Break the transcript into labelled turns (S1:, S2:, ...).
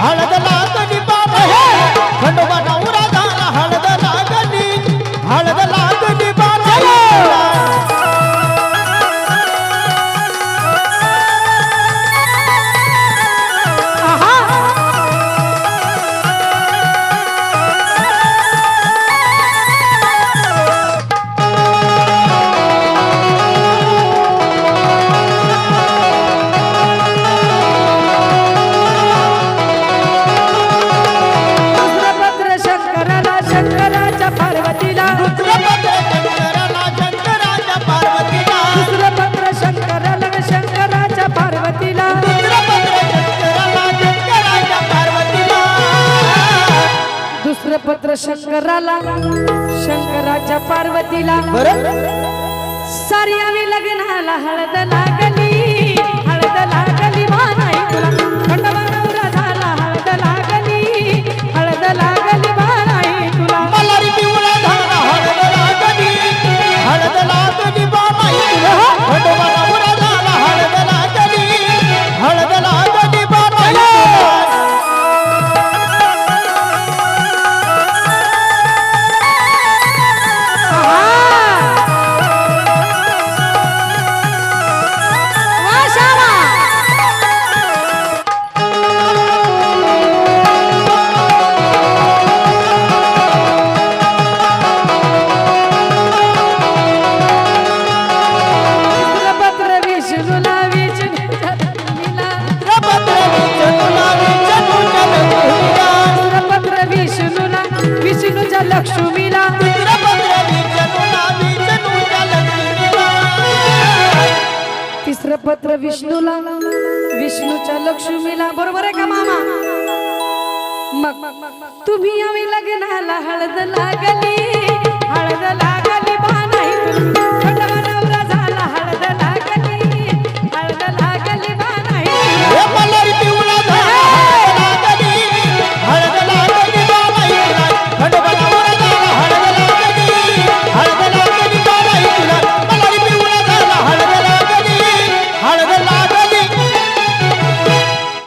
S1: 好，来。
S2: 到 शुक्रपत्र शंकराला शंकराच्या पार्वतीला. सारी आम्ही लग्नाला हळद लागली. पत्र विष्णूला
S1: विष्णूच्या लक्ष्मीला
S2: बरोबर आहे का मामा? मग तुम्ही आम्ही लग्नाला हळद लागली.